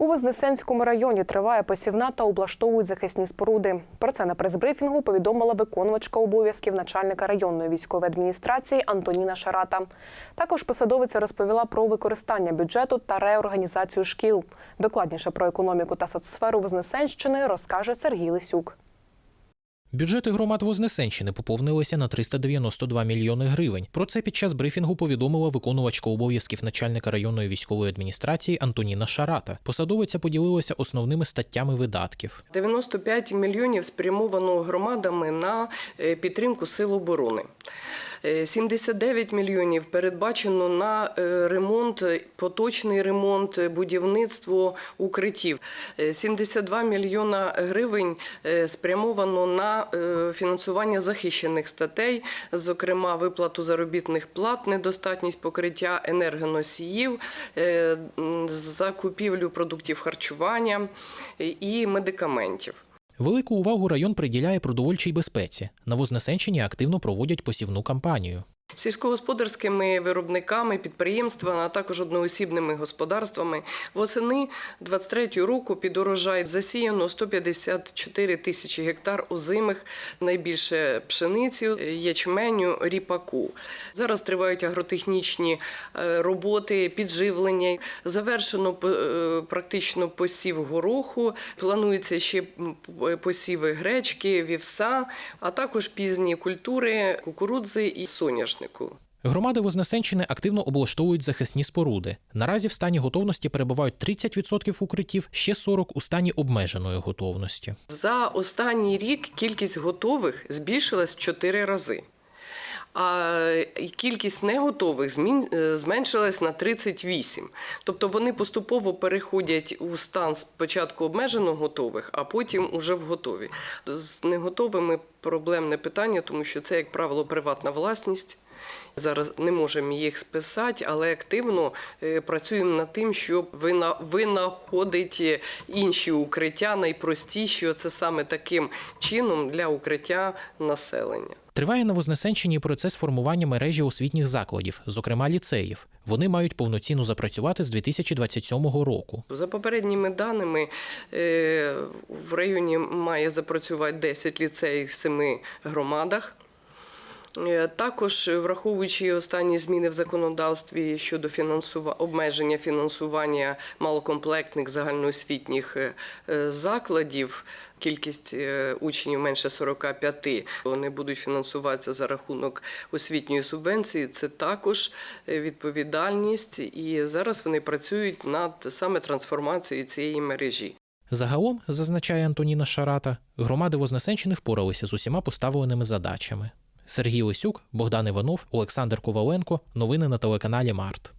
У Вознесенському районі триває посівна та облаштовують захисні споруди. Про це на прес-брифінгу повідомила виконувачка обов'язків начальника районної військової адміністрації Антоніна Шарата. Також посадовиця розповіла про використання бюджету та реорганізацію шкіл. Докладніше про економіку та соцсферу Вознесенщини розкаже Сергій Лисюк. Бюджети громад Вознесенщини поповнилися на 392 мільйони гривень. Про це під час брифінгу повідомила виконувачка обов'язків начальника районної військової адміністрації Антоніна Шарата. Посадовиця поділилася основними статтями видатків. 95 мільйонів спрямовано громадами на е, підтримку сил оборони. Е, 79 мільйонів передбачено на е, ремонт, поточний ремонт, е, будівництво укриттів. Е, 72 мільйона гривень е, спрямовано на е, фінансування захищених статей, зокрема виплату заробітних плат, недостатність покриття енергоносіїв, е, закупівлю продуктів харчування е, і медикаментів. Велику увагу район приділяє продовольчій безпеці. На Вознесенщині активно проводять посівну кампанію. Сільськогосподарськими виробниками, підприємствами, а також одноосібними господарствами восени 23 року під урожай засіяно 154 тисячі гектар озимих, найбільше пшениці, ячменю, ріпаку. Зараз тривають агротехнічні е, роботи, підживлення. Завершено е, практично посів гороху. Планується ще посіви гречки, вівса, а також пізні культури, кукурудзи і соняшнику. Громади Вознесенщини активно облаштовують захисні споруди. Наразі в стані готовності перебувають 30% укриттів, ще 40% у стані обмеженої готовності. За останній рік кількість готових збільшилась в 4 рази. А кількість неготових е, зменшилась на 38. Тобто вони поступово переходять у стан спочатку обмежено готових, а потім уже в готові. З неготовими проблемне питання, тому що це, як правило, приватна власність. Зараз не можемо їх списати, але активно е, працюємо над тим, щоб вина- винаходити інші укриття, найпростіші. Це саме таким чином для укриття населення. Триває на Вознесенщині процес формування мережі освітніх закладів, зокрема ліцеїв. Вони мають повноцінно запрацювати з 2027 року. За попередніми даними, е, в районі має запрацювати 10 ліцеїв в 7 громадах. Е, Також, враховуючи останні зміни в законодавстві щодо фінансува... обмеження фінансування малокомплектних загальноосвітніх е, е, закладів, кількість е, учнів менше 45, вони будуть фінансуватися за рахунок освітньої субвенції. Це також е, відповідальність, і зараз вони працюють над саме трансформацією цієї мережі. Загалом, зазначає Антоніна Шарата, громади Вознесенщини впоралися з усіма поставленими задачами. Сергій Лисюк, Богдан Іванов, Олександр Коваленко. Новини на телеканалі Март.